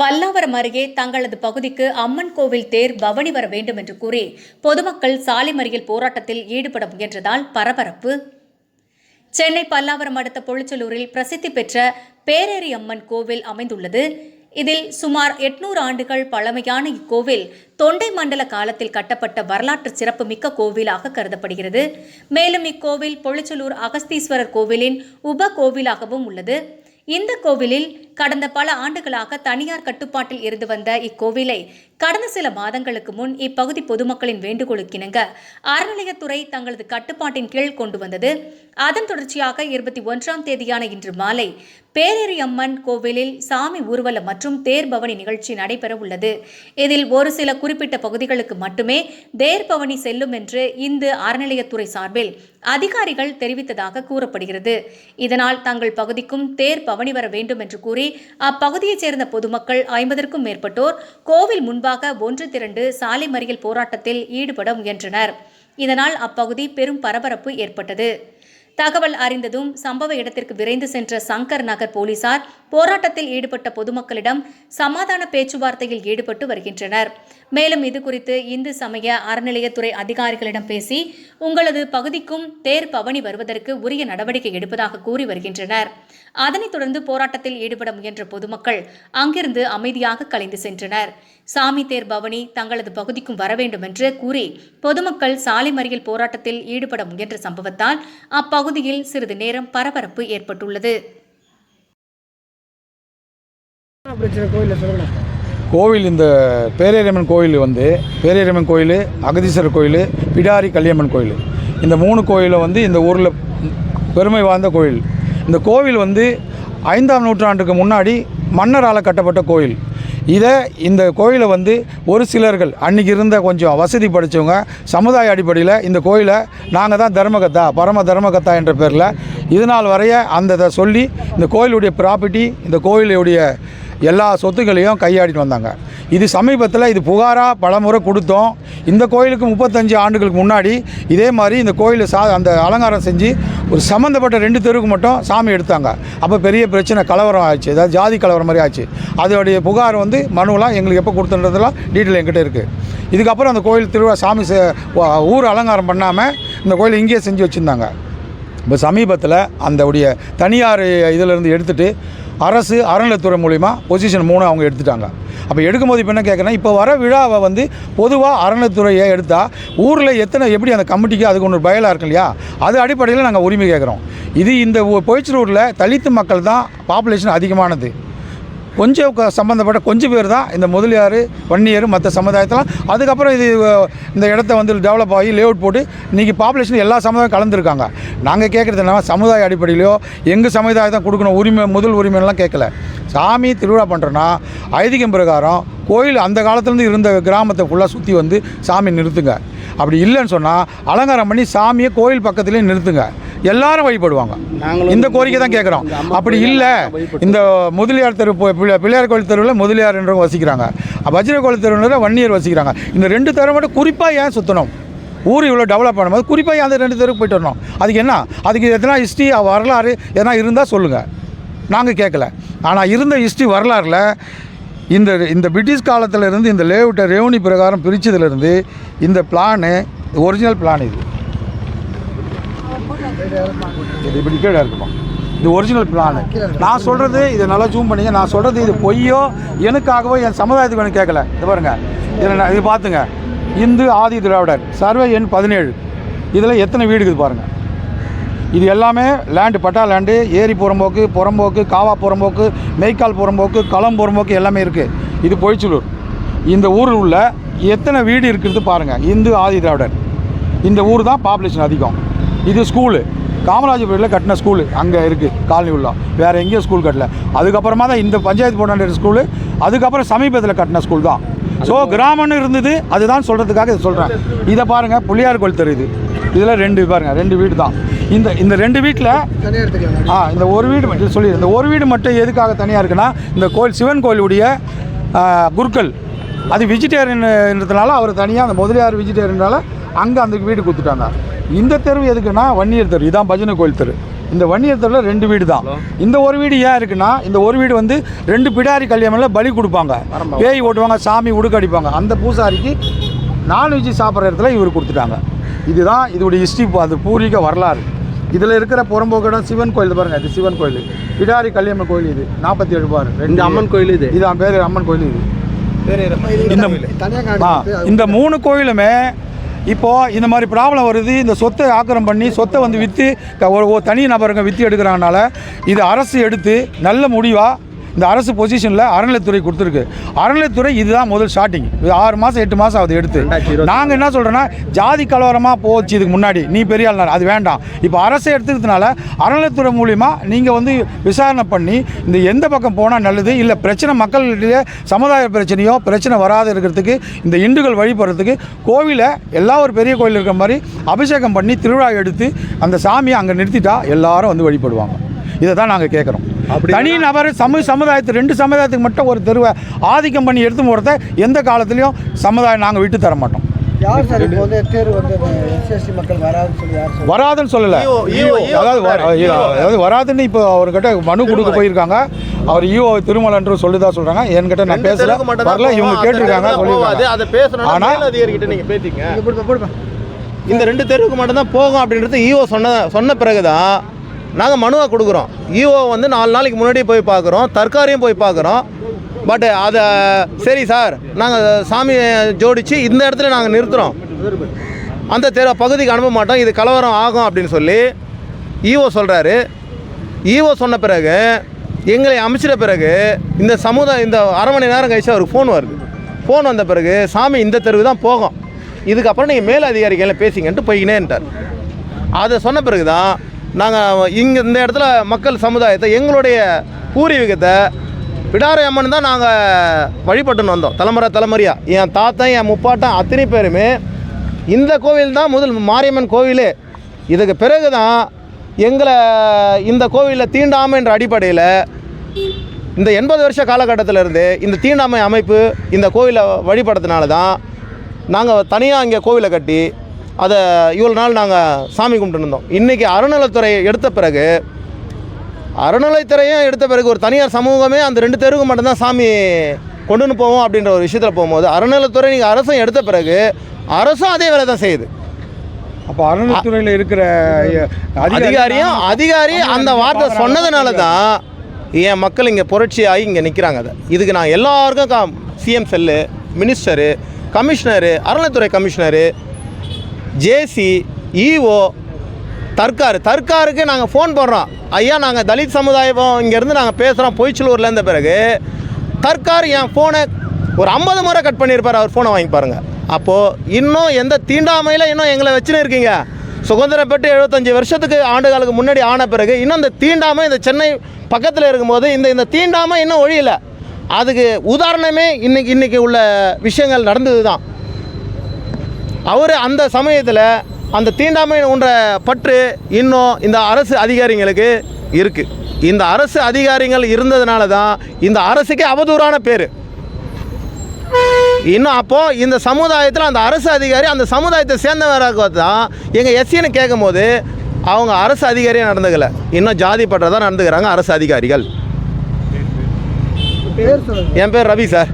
பல்லாவரம் அருகே தங்களது பகுதிக்கு அம்மன் கோவில் தேர் பவனி வர வேண்டும் என்று கூறி பொதுமக்கள் சாலை மறியல் போராட்டத்தில் ஈடுபட முயன்றதால் பரபரப்பு. சென்னை பல்லாவரம் அடுத்த பொழிச்சலூரில் பிரசித்தி பெற்ற பேரேரி அம்மன் கோவில் அமைந்துள்ளது. இதில் சுமார் எட்நூறு ஆண்டுகள் பழமையான இக்கோவில் தொண்டை மண்டல காலத்தில் கட்டப்பட்ட வரலாற்று சிறப்புமிக்க கோவிலாக கருதப்படுகிறது. மேலும் இக்கோவில் பொழிச்சலூர் அகஸ்தீஸ்வரர் கோவிலின் உப கோவிலாகவும் உள்ளது. இந்த கோவிலில் கடந்த பல ஆண்டுகளாக தனியார் கட்டுப்பாட்டில் இருந்து வந்த இக்கோவிலை கடந்த சில மாதங்களுக்கு முன் இப்பகுதி பொதுமக்களின் வேண்டுகோளுக்கிணங்க அறநிலையத்துறை தங்களது கட்டுப்பாட்டின் கீழ் கொண்டு வந்தது. அதன் தொடர்ச்சியாக இருபத்தி ஒன்றாம் தேதியான இன்று மாலை பேரேரி அம்மன் கோவிலில் சாமி ஊர்வலம் மற்றும் தேர்பவனி நிகழ்ச்சி நடைபெற உள்ளது. இதில் ஒரு சில குறிப்பிட்ட பகுதிகளுக்கு மட்டுமே தேர் பவனி செல்லும் என்று இந்து அறநிலையத்துறை சார்பில் அதிகாரிகள் தெரிவித்ததாக கூறப்படுகிறது. இதனால் தங்கள் பகுதிக்கும் தேர் பவனி வர வேண்டும் என்று கூறி அப்பகுதியைச் சேர்ந்த பொதுமக்கள் ஐம்பதற்கும் மேற்பட்டோர் கோவில் முன்பாக ஒன்று திரண்டு சாலை மறியல் போராட்டத்தில் ஈடுபட முயன்றனர். இதனால் அப்பகுதி பெரும் பரபரப்பு ஏற்பட்டது. தகவல் அறிந்ததும் சம்பவ இடத்திற்கு விரைந்து சென்ற சங்கர் நகர் போலீசார் போராட்டத்தில் ஈடுபட்ட பொதுமக்களிடம் சமாதான பேச்சுவார்த்தையில் ஈடுபட்டு வருகின்றனர். மேலும் இது குறித்து இந்து சமய அறநிலையத்துறை அதிகாரிகளிடம் பேசி உங்களது பகுதிக்கும் தேர் பவனி வருவதற்கு உரிய நடவடிக்கை எடுப்பதாக கூறி வருகின்றனர். அதனைத் தொடர்ந்து போராட்டத்தில் ஈடுபட முயன்ற பொதுமக்கள் அங்கிருந்து அமைதியாக கலைந்து சென்றனர். சாமி தேர் பவனி தங்களது பகுதிக்கும் வர வேண்டும் என்று கூறி பொதுமக்கள் சாலை மறியல் போராட்டத்தில் ஈடுபட முயன்ற சம்பவத்தால் அப்பகுதியில் சிறிது நேரம் பரபரப்பு ஏற்பட்டுள்ளது. பிரச்சனை கோயிலில் சொல்லுங்கள் கோவில் இந்த பேரேரியம்மன் கோயில் வந்து பேரேரியம்மன் கோயில் அகதீஸ்வரர் கோயில் பிடாரி கல்யாமன் கோயில். இந்த மூணு கோயிலும் வந்து இந்த ஊரில் பெருமை வாய்ந்த கோயில். இந்த கோவில் வந்து ஐந்தாம் நூற்றாண்டுக்கு முன்னாடி மன்னரால் கட்டப்பட்ட கோயில். இதை இந்த கோயிலை வந்து ஒரு சிலர்கள் அன்றைக்கி இருந்த கொஞ்சம் வசதி படித்தவங்க சமுதாய அடிப்படையில் இந்த கோயிலை நாங்கள் தான் தர்மகத்தா பரம தர்மகத்தா என்ற பேரில் இது நாள் வரைய அந்த இதை சொல்லி இந்த கோயிலுடைய ப்ராப்பர்ட்டி இந்த கோயிலுடைய எல்லா சொத்துக்களையும் கையாடிட்டு வந்தாங்க. இது சமீபத்தில் இது புகாராக பலமுறை கொடுத்தோம். இந்த கோயிலுக்கு முப்பத்தஞ்சு ஆண்டுகளுக்கு முன்னாடி இதே மாதிரி இந்த கோயிலில் சா அந்த அலங்காரம் செஞ்சு ஒரு சம்மந்தப்பட்ட ரெண்டு தெருவுக்கு மட்டும் சாமி எடுத்தாங்க. அப்போ பெரிய பிரச்சனை கலவரம் ஆச்சு அதாவது ஜாதி கலவரம் மாதிரி ஆச்சு அதோடைய புகார் வந்து மனுவெலாம் எங்களுக்கு எப்போ கொடுத்துன்றதெல்லாம் டீட்டெயில் என்கிட்ட இருக்குது இதுக்கப்புறம் அந்த கோயில் திருவிழா சாமி செ- ஊர் அலங்காரம் பண்ணாமல் இந்த கோயில் இங்கேயே செஞ்சு வச்சுருந்தாங்க. இப்போ சமீபத்தில் அந்த உடைய தனியார் இதிலேருந்து எடுத்துகிட்டு அரசு அறநிலைத்துறை மூலிமா பொசிஷன் மூணு அவங்க எடுத்துட்டாங்க. அப்போ எடுக்கும்போது இப்போ என்ன கேட்குறேன் இப்போ வர விழாவை வந்து பொதுவாக அறநிலைத்துறையை எடுத்தால் ஊரில் எத்தனை எப்படி அந்த கமிட்டிக்கு அதுக்கு ஒன்று பயலாக இருக்கு இல்லையா? அது அடிப்படையில் நாங்கள் உரிமை கேட்குறோம் இது இந்த பொய்ச்சலூரில் தலித்து மக்கள் தான் பாப்புலேஷன் அதிகமானது. கொஞ்சம் க- சம்மந்தப்பட்ட கொஞ்சம் பேர் தான் இந்த முதலியார் வன்னியர் மற்ற சமுதாயத்தெல்லாம். அதுக்கப்புறம் இது இந்த இடத்த வந்து டெவலப் ஆகி லேஅவுட் போட்டு இன்றைக்கி பாப்புலேஷன் எல்லா சமுதாயம் கலந்துருக்காங்க. நாங்கள் கேட்குறது என்ன சமுதாய அடிப்படையிலையோ எங்கள் சமுதாயம் தான் கொடுக்கணும் உரிமை முதல் உரிமைலாம் கேட்கல சாமி திருவிழா பண்ணுறோன்னா ஐதீகம் பிரகாரம் கோயில் அந்த காலத்துலேருந்து இருந்த கிராமத்தை ஃபுல்லாக சுற்றி வந்து சாமி நிறுத்துங்க. அப்படி இல்லைன்னு சொன்னால் அலங்காரம் பண்ணி சாமியை கோயில் பக்கத்துலேயே நிறுத்துங்க. எல்லாரும் வழிபடுவாங்க. இந்த கோரிக்கை தான் கேட்குறோம் அப்படி இல்லை. இந்த முதலியார் தெரு பிள்ளையார் கோயில் தெருவில் முதலியார் என்றவங்க வசிக்கிறாங்க. வஜ்ர கோயில் தெருவில் வன்னியர் வசிக்கிறாங்க. இந்த ரெண்டு தெரு மட்டும் குறிப்பாக ஏன் சுற்றணும் ஊர் இவ்வளோ டெவலப் பண்ணும்போது குறிப்பாக அந்த ரெண்டு தெருக்கு போயிட்டு வரணும்? அதுக்கு என்ன? அதுக்கு எதனா ஹிஸ்ட்ரி வரலாறு எதனா இருந்தால் சொல்லுங்கள் நாங்கள் கேட்கல ஆனால் இருந்த ஹிஸ்ட்ரி வரலாறில் இந்த இந்த பிரிட்டிஷ் காலத்தில் இருந்து இந்த லேஅவுட்டை ரெவன்யூ பிரகாரம் பிரித்ததுலேருந்து இந்த பிளானு ஒரிஜினல் பிளான் இது. இது இப்படி கீழே இருக்குமா? இது ஒரிஜினல் பிளானு நான் சொல்கிறது இதை நல்லா ஜூம் பண்ணிங்க. நான் சொல்கிறது இது பொய்யோ எனக்காகவோ என் சமுதாயத்துக்கு வேணும் கேட்கல. இது பாருங்க. இதில் நான் இது பார்த்துங்க. இந்து ஆதி திராவிடர் சர்வே எண் பதினேழு. இதில் எத்தனை வீடு இருக்குது பாருங்கள் இது எல்லாமே லேண்டு பட்டா லேண்டு ஏரி புறம்போக்கு புறம்போக்கு காவா புறம்போக்கு மெய்க்கால் புறம்போக்கு களம் புறம்போக்கு எல்லாமே இருக்குது இது பொய்ச்சலூர். இந்த ஊரில் உள்ள எத்தனை வீடு இருக்கிறது பாருங்கள் இந்து ஆதி திராவிடர். இந்த ஊர் தான் பாப்புலேஷன் அதிகம். இது ஸ்கூலு காமராஜபுரத்தில் கட்டின ஸ்கூலு அங்கே இருக்குது காலனி உள்ள வேறு எங்கேயும் ஸ்கூல் கட்டல. அதுக்கப்புறமா தான் இந்த பஞ்சாயத்து போராண்ட ஸ்கூலு அதுக்கப்புறம் சமீபத்தில் கட்டின ஸ்கூல் தான். ஸோ கிராமம்னு இருந்தது அதுதான் சொல்கிறதுக்காக இதை சொல்கிறேன் இதை பாருங்கள் புளியார் கோயில் தெரு இது இதில் ரெண்டு பாருங்கள் ரெண்டு வீடு தான். இந்த இந்த ரெண்டு வீட்டில் ஆ இந்த ஒரு வீடு மட்டும் சொல்லி இந்த ஒரு வீடு மட்டும் எதுக்காக தனியாக இருக்குன்னா இந்த கோயில் சிவன் கோயிலுடைய குருக்கள். அது வெஜிடேரியன்றதுனால அவர் தனியாக அந்த முதலியார் வெஜிடேரியனால அங்கே அந்த வீடு கொடுத்துட்டாங்க. இந்த தெரு எதுக்குன்னா வன்னியர் தெரு. இதான் பஜனை கோயில் தெரு. இந்த வன்னியத்தில் ரெண்டு வீடு தான். இந்த ஒரு வீடு ஏன் இருக்குன்னா இந்த ஒரு வீடு வந்து ரெண்டு பிடாரி கல்யாணம்ல பலி கொடுப்பாங்க. பேய் ஓட்டுவாங்க சாமி உடுக்க அடிப்பாங்க. அந்த பூசாரிக்கு நான்வெஜ் சாப்பிட்ற இடத்துல இவர் கொடுத்துட்டாங்க. இதுதான் இதோடைய ஹிஸ்ட்ரி அது பூர்வீக வரலாறு. இதில் இருக்கிற புறம்போக்கிடம் சிவன் கோயில் இது பாருங்க இது சிவன் கோயில். பிடாரி கல்யாணம் கோயில் இது. நாற்பத்தி ஏழு பாரு இந்த அம்மன் கோயில் இது? இதான் பேர் அம்மன் கோயில் இது. இந்த மூணு கோயிலுமே இப்போது இந்த மாதிரி ப்ராப்ளம் வருது இந்த சொத்தை ஆக்கிரம் பண்ணி சொத்தை வந்து விற்று ஒரு தனி நபருங்க விற்று எடுக்கிறனால இது அரசு எடுத்து நல்ல முடிவாக இந்த அரசு பொசிஷனில் அறநிலைத்துறை கொடுத்துருக்கு. அறநிலைத்துறை இதுதான் முதல் ஸ்டார்டிங் இது ஆறு மாதம் எட்டு மாதம் ஆகுது எடுத்து. நாங்கள் என்ன சொல்கிறோன்னா ஜாதி கலவரமாக போச்சு இதுக்கு முன்னாடி. நீ பெரிய ஆள் அது வேண்டாம். இப்போ அரசே எடுத்துக்கிறதுனால அறநிலைத்துறை மூலிமா நீங்கள் வந்து விசாரணை பண்ணி இந்த எந்த பக்கம் போனால் நல்லது இல்லை பிரச்சனை மக்களிடையே சமுதாய பிரச்சனையோ பிரச்சனை வராத இருக்கிறதுக்கு இந்த இந்துக்கள் வழிபடுறதுக்கு கோவிலை எல்லா ஒரு பெரிய கோயில் இருக்கிற மாதிரி அபிஷேகம் பண்ணி திருவிழா எடுத்து அந்த சாமியை அங்கே நிறுத்திட்டா எல்லாரும் வந்து வழிபடுவாங்க. இதை தான் நாங்கள் கேட்குறோம் தனி நபர் சமூக சமுதாயத்து ரெண்டு சமுதாயத்துக்கு மட்டும் ஒரு தெருவை ஆதிக்கம் பண்ணி எடுத்து போகிறத எந்த காலத்துலேயும் சமுதாயம் நாங்கள் விட்டு தர மாட்டோம். யார் சார் இப்போ வந்து தேர்வு வந்து எஸ்சிஎஸ்டி மக்கள் வராதுன்னு சொல்லி யார் சொல்லுவாங்க? வராதுன்னு சொல்லலை. அதாவது வராதுன்னு இப்போ அவர்கிட்ட மனு கொடுக்க போயிருக்காங்க. அவர் ஈஓ திருமலன்று சொல்லிதான் சொல்றாங்க. என்கிட்ட நான் பேசல. மட்டும் தான் வரல இவங்க கேட்டிருக்காங்க. சொல்லியிருக்காங்க. ஆனா- மேலதிகாரிகிட்ட நீங்க பேசிங்க இந்த ரெண்டு தெருவுக்கு மட்டும்தான் போகும் அப்படின்றது ஈஓ சொன்ன சொன்ன பிறகு தான் நாங்கள் மனுவை கொடுக்குறோம். ஈஓ வந்து நாலு நாளைக்கு முன்னாடி போய் பார்க்குறோம். தற்காரையும் போய் பார்க்குறோம். பட்டு அதை சரி சார். நாங்கள் சாமியை ஜோடித்து இந்த இடத்துல நாங்கள் நிறுத்துகிறோம் அந்த தெரு பகுதிக்கு அனுப்ப மாட்டோம். இது கலவரம் ஆகும் அப்படின்னு சொல்லி ஈஓ சொல்கிறாரு ஈஓ சொன்ன பிறகு எங்களை அமைச்சிட்ட பிறகு இந்த சமுதாயம் இந்த அரை மணி நேரம் கழிச்சு அவருக்கு ஃபோன் வருது. ஃபோன் வந்த பிறகு சாமி இந்த தெருவு தான் போகும். இதுக்கப்புறம் நீங்கள் மேல் அதிகாரிகளை பேசிங்கன்ட்டு போய்கினேன்ட்டார் அதை சொன்ன பிறகு தான் நாங்கள் இங்கே இந்த இடத்துல மக்கள் சமுதாயத்தை எங்களுடைய பூர்வீகத்தை விடாரை அம்மன் தான் நாங்கள் வழிபட்டுன்னு வந்தோம். தலைமுறை தலைமுறையாக என் தாத்தன் என் முப்பாட்டன் அத்தனை பேருமே இந்த கோவில் தான் முதல் மாரியம்மன் கோவிலே. இதுக்கு பிறகு தான் எங்களை இந்த கோவிலில் தீண்டாமை என்ற அடிப்படையில் இந்த எண்பது வருஷ காலகட்டத்திலிருந்து இந்த தீண்டாமை அமைப்பு இந்த கோவிலை வழிபடுறதுனால தான் நாங்கள் தனியாக இங்கே கோவிலை கட்டி அதை இவ்வளோ நாள் நாங்கள் சாமி கும்பிட்டு இருந்தோம். இன்றைக்கி அறநிலைத்துறை எடுத்த பிறகு அறநிலைத்துறையும் எடுத்த பிறகு ஒரு தனியார் சமூகமே அந்த ரெண்டு தெருவுக்கு மட்டும்தான் சாமி கொண்டுன்னு போவோம் அப்படின்ற ஒரு விஷயத்தில் போகும்போது அறநிலைத்துறை நீங்கள் அரசும் எடுத்த பிறகு அரசும் அதே வேலை தான் செய்யுது. அப்போ அறநிலைத்துறையில் இருக்கிற அதிகாரியும் அதிகாரி அந்த வார்த்தை சொன்னதுனால தான் என் மக்கள் இங்கே புரட்சி ஆகி இங்கே நிற்கிறாங்க அதை. இதுக்கு நான் எல்லாருக்கும் கா சிஎம் செல்லு மினிஸ்டரு கமிஷனரு அறநிலைத்துறை கமிஷனரு ஜேசி இஓ தர்க்கார் தர்க்காருக்கு நாங்கள் ஃபோன் பண்ணுறோம் ஐயா நாங்கள் தலித் சமுதாயம் இங்கேருந்து நாங்கள் பேசுகிறோம் பொய்ச்சலூர்லேருந்த பிறகு தர்க்கார் என் ஃபோனை ஒரு ஐம்பது முறை கட் பண்ணியிருப்பார் அவர் ஃபோனை வாங்கி பாருங்கள் அப்போது இன்னும் எந்த தீண்டாமையில் இன்னும் எங்களை வச்சுன்னு இருக்கீங்க? சுதந்திரம் பெற்று எழுபத்தஞ்சு வருஷத்துக்கு ஆண்டுகளுக்கு முன்னாடி ஆன பிறகு இன்னும் இந்த தீண்டாமை இந்த சென்னை பக்கத்தில் இருக்கும்போது இந்த இந்த தீண்டாமை இன்னும் ஒழியலை. அதுக்கு உதாரணமே இன்றைக்கி இன்றைக்கி உள்ள விஷயங்கள் நடந்தது தான் அவர் அந்த சமயத்தில் அந்த தீண்டாமை உன்ற பற்று இன்னும் இந்த அரசு அதிகாரிங்களுக்கு இருக்குது இந்த அரசு அதிகாரிகள் இருந்ததுனால தான் இந்த அரசுக்கே அவதூறான பேர். இன்னும் அப்போது இந்த சமுதாயத்தில் அந்த அரசு அதிகாரி அந்த சமுதாயத்தை சேர்ந்தவராக தான் எங்கள் எஸ்சின்னு கேட்கும்போது அவங்க அரசு அதிகாரியாக நடந்துக்கல. இன்னும் ஜாதி பற்றதான் நடந்துக்கிறாங்க அரசு அதிகாரிகள். என் பேர் ரவி சார்.